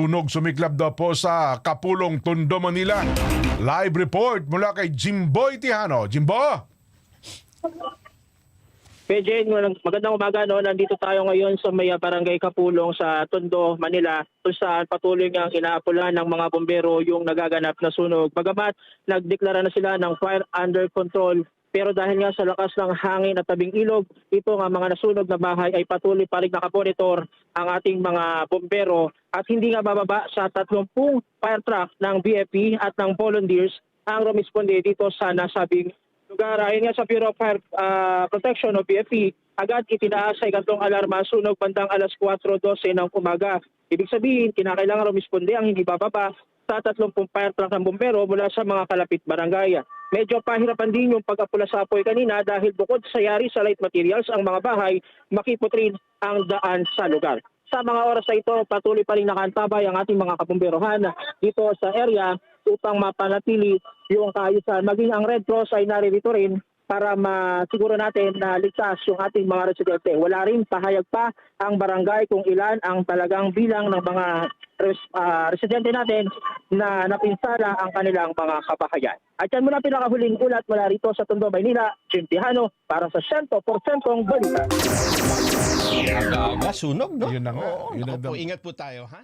Tunog sumiklab daw po sa Kapulong Tondo, Manila. Live report mula kay Jimboy Tihano. Jimbo! PJ, magandang umaga no. Nandito tayo ngayon sa may ah, barangay Kapulong sa Tondo, Manila kung saan patuloy ngang inaapulan ng mga bombero yung nagaganap na sunog. Bagamat nagdeklara na sila ng fire under control pero dahil nga sa lakas ng hangin at tabing ilog, ito nga mga nasunog na bahay ay patuloy pa rin nakaponitor ang ating mga bombero at hindi nga bababa sa 30 fire truck ng BFP at ng volunteers ang rumisponde dito sa nasabing lugar. Ayon nga sa Bureau of Fire ah, Protection o BFP, agad itinaas sa ikatong alarma sunog bandang alas 4.12 ng umaga. Ibig sabihin, kinakailangan rumisponde ang hindi bababa sa 30 fire truck ng bombero mula sa mga kalapit barangay. Medyo pahirapan din yung pag-apula sa apoy kanina dahil bukod sa yari sa light materials ang mga bahay, makipot rin ang daan sa lugar. Sa mga oras na ito, patuloy pa rin nakaantabay ang ating mga kabomberohan dito sa area upang mapanatili yung kaayusan. Maging ang Red Cross ay naririto rin para masiguro natin na ligtas yung ating mga residente. Wala rin pahayag pa ang barangay kung ilan ang talagang bilang ng mga res- ah, residente natin na napinsala ang kanilang mga kabahayan. At yan muna pinakahuling ulat mula rito sa Tondo, Maynila, Jim Tijano para sa 100% balita. Aga, sunog, no? Yun na nga. Oo, Yun na po, ingat po tayo, ha?